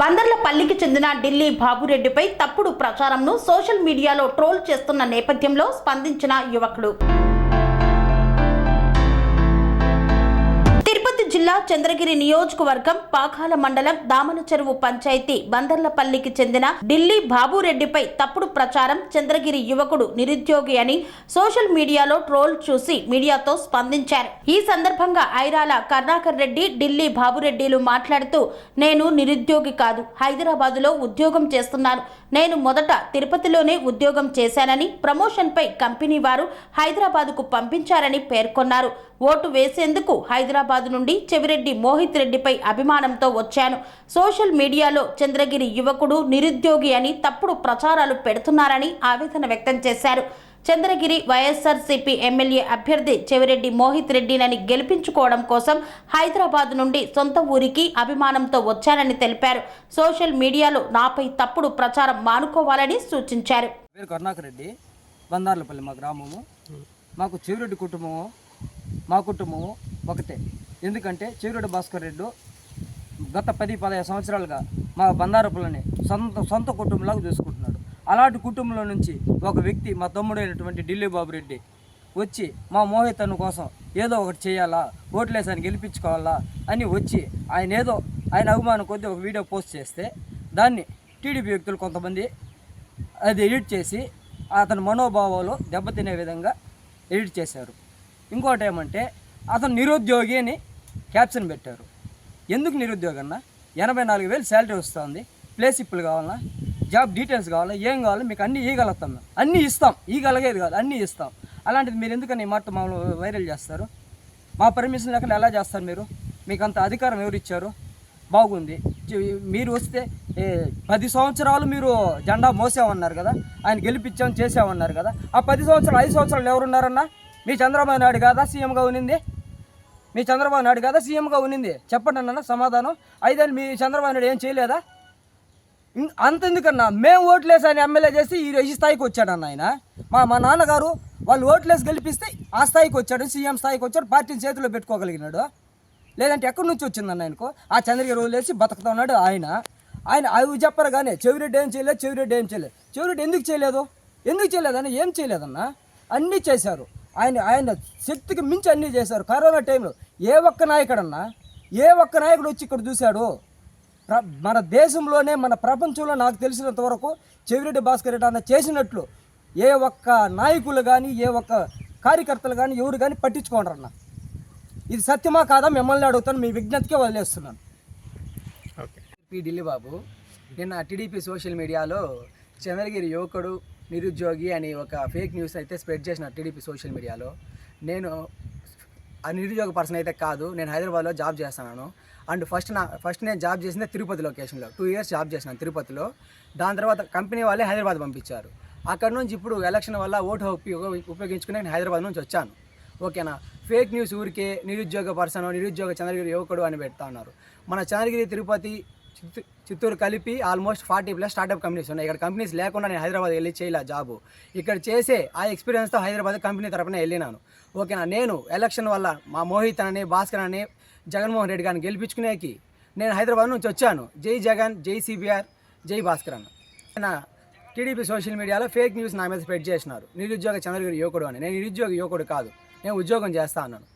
బందర్లపల్లికి చెందిన ఢిల్లీ బాబురెడ్డిపై తప్పుడు ప్రచారంను సోషల్ మీడియాలో ట్రోల్ చేస్తున్న నేపథ్యంలో స్పందించిన యువకుడు. జిల్లా చంద్రగిరి నియోజకవర్గం పాకాల మండలం దామన చెరువు పంచాయతీ బందర్లపల్లికి చెందిన ఢిల్లీ బాబురెడ్డిపై తప్పుడు ప్రచారం చంద్రగిరి యువకుడు నిరుద్యోగి అని సోషల్ మీడియాలో ట్రోల్ చూసి మీడియాతో స్పందించారు. ఈ సందర్భంగా ఐరాల కర్ణాకర్ రెడ్డి ఢిల్లీ బాబురెడ్డిలు మాట్లాడుతూ నేను నిరుద్యోగి కాదు హైదరాబాదులో ఉద్యోగం చేస్తున్నాను నేను మొదట తిరుపతిలోనే ఉద్యోగం చేశానని ప్రమోషన్పై కంపెనీ వారు హైదరాబాదుకు పంపించారని పేర్కొన్నారు. ఓటు వేసేందుకు హైదరాబాద్ నుండి చెవిరెడ్డి మోహిత్ రెడ్డిపై అభిమానంతో వచ్చాను. సోషల్ మీడియాలో చంద్రగిరి యువకుడు నిరుద్యోగి అని తప్పుడు ప్రచారాలు పెడుతున్నారని ఆవేదన వ్యక్తం చేశారు. చంద్రగిరి వైఎస్ఆర్సీపీ ఎమ్మెల్యే అభ్యర్థి చెవిరెడ్డి మోహిత్ రెడ్డినని గెలిపించుకోవడం కోసం హైదరాబాద్ నుండి సొంత ఊరికి అభిమానంతో వచ్చానని తెలిపారు. సోషల్ మీడియాలో నాపై తప్పుడు ప్రచారం మానుకోవాలని సూచించారు. కరుణాకర్ రెడ్డి. బందార్లపల్లి మా గ్రామము. మాకు చెవిరెడ్డి కుటుంబము. మా కుటుంబము ఒకటే. ఎందుకంటే చెవిరెడ్డి భాస్కర్ రెడ్డి గత పది పదహైదు సంవత్సరాలుగా మా బందారపులని సొంత సొంత కుటుంబంలాగా చూసుకుంటున్నాడు. అలాంటి కుటుంబంలో నుంచి ఒక వ్యక్తి మా తమ్ముడైనటువంటి ఢిల్లీ బాబు రెడ్డి వచ్చి మా మోహితను కోసం ఏదో ఒకటి చేయాలా ఓట్లేసాన్ని గెలిపించుకోవాలా అని వచ్చి ఆయన ఏదో ఆయన అభిమానం కొద్దీ ఒక వీడియో పోస్ట్ చేస్తే దాన్ని టీడీపీ వ్యక్తులు కొంతమంది అది ఎడిట్ చేసి అతని మనోభావాలు దెబ్బతినే విధంగా ఎడిట్ చేశారు. ఇంకోటి ఏమంటే అతను నిరుద్యోగి అని క్యాప్షన్ పెట్టారు. ఎందుకు నిరుద్యోగి అన్న ఎనభై నాలుగు వేలు శాలరీ వస్తుంది ప్లేస్ ఇప్పుడు కావాలన్నా జాబ్ డీటెయిల్స్ కావాలా ఏం కావాలో మీకు అన్నీ ఇవ్వగలుగుతాం మేము. అన్నీ ఇస్తాం. ఇవ్వగలిగేది కాదు అన్నీ ఇస్తాం. అలాంటిది మీరు ఎందుకని ఈ మాట మామూలు వైరల్ చేస్తారు? మా పర్మిషన్ లేకుండా ఎలా చేస్తారు మీరు? మీకు అంత అధికారం ఎవరు ఇచ్చారు? బాగుంది. మీరు వస్తే పది సంవత్సరాలు మీరు జెండా మోసామన్నారు కదా? ఆయన గెలిపించాం చేసామన్నారు కదా? ఆ పది సంవత్సరాలు ఐదు సంవత్సరాలు ఎవరున్నారన్నా? మీ చంద్రబాబు నాయుడు కాదా సీఎంగా ఉన్నింది? మీ చంద్రబాబు నాయుడు కదా సీఎంగా ఉన్నింది? చెప్పండి అన్న సమాధానం. ఐదేళ్ళు మీ చంద్రబాబు నాయుడు ఏం చేయలేదా? అంతెందుకన్నా మేము ఓట్లేసి ఆయన ఎమ్మెల్యే చేసి ఈ ఈ స్థాయికి వచ్చాడన్న ఆయన. మా మా నాన్నగారు వాళ్ళు ఓట్లేసి గెలిపిస్తే ఆ స్థాయికి వచ్చాడు సీఎం స్థాయికి వచ్చాడు పార్టీని చేతిలో పెట్టుకోగలిగినాడు. లేదంటే ఎక్కడి నుంచి వచ్చిందన్న ఆయనకు? ఆ చంద్రగిరి వదిలేసి బతుకుతా ఉన్నాడు ఆయన. ఆయన అవి చెప్పరు కానీ చెవిరెడ్డి ఏం చేయలేదు చెవిరెడ్డి ఏం చేయలేదు. చెవిరెడ్డి ఎందుకు చేయలేదు? ఎందుకు చేయలేదన్న ఏం చేయలేదన్న? అన్నీ చేశారు. ఆయన ఆయన శక్తికి మించి అన్నీ చేశారు. కరోనా టైంలో ఏ ఒక్క నాయకుడన్నా ఏ ఒక్క నాయకుడు వచ్చి ఇక్కడ చూశాడు? ప్ర మన దేశంలోనే మన ప్రపంచంలో నాకు తెలిసినంత వరకు చెవిరెడ్డి భాస్కర్ రెడ్డి అన్న చేసినట్లు ఏ ఒక్క నాయకులు కానీ ఏ ఒక్క కార్యకర్తలు కానీ ఎవరు కానీ పట్టించుకోండి ఇది సత్యమా కాదా మిమ్మల్ని అడుగుతాను మీ విజ్ఞతకే వదిలేస్తున్నాను. పి ఢిల్లీ బాబు నిన్న టీడీపీ సోషల్ మీడియాలో చంద్రగిరి యువకుడు నిరుద్యోగి అని ఒక ఫేక్ న్యూస్ అయితే స్ప్రెడ్ చేసిన టీడీపీ సోషల్ మీడియాలో నేను ఆ నిరుద్యోగ పర్సన్ అయితే కాదు నేను హైదరాబాద్లో జాబ్ చేస్తున్నాను. అండ్ ఫస్ట్ నా ఫస్ట్ నేను జాబ్ చేసింది తిరుపతి లొకేషన్లో టూ ఇయర్స్ జాబ్ చేసినాను తిరుపతిలో. దాని తర్వాత కంపెనీ వాళ్ళే హైదరాబాద్ పంపించారు. అక్కడ నుంచి ఇప్పుడు ఎలక్షన్ వల్ల ఓటు హక్కు ఉపయోగించుకుని నేను హైదరాబాద్ నుంచి వచ్చాను. ఓకేనా ఫేక్ న్యూస్ ఊరికే నిరుద్యోగ పర్సన్ నిరుద్యోగ చంద్రగిరి యువకుడు అని పెడతా ఉన్నారు. మన చంద్రగిరి తిరుపతి చిత్తూరు కలిపి almost forty plus startup companies ఉన్నాయి. ఇక్కడ కంపెనీస్ లేకుండా నేను హైదరాబాద్ వెళ్ళి చేయలే జాబు ఇక్కడ చేసే ఆ ఎక్స్పీరియన్స్తో హైదరాబాద్ కంపెనీ తరపున వెళ్ళినాను. ఓకేనా? నేను ఎలక్షన్ వల్ల మా మోహిత్ అని భాస్కర్ అని జగన్మోహన్ రెడ్డి గారిని గెలిపించుకునేకి నేను హైదరాబాద్ నుంచి వచ్చాను. జై జగన్ జై సిబిఆర్ జై భాస్కర్ అన్న. నా టీడీపీ సోషల్ మీడియాలో ఫేక్ న్యూస్ నా మీద స్ప్రెడ్ చేసినారు. నిరుద్యోగ చంద్రగిరి యువకుడు అని. నేను నిరుద్యోగ యువకుడు కాదు. నేను ఉద్యోగం చేస్తా అన్నాను.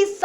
Chaves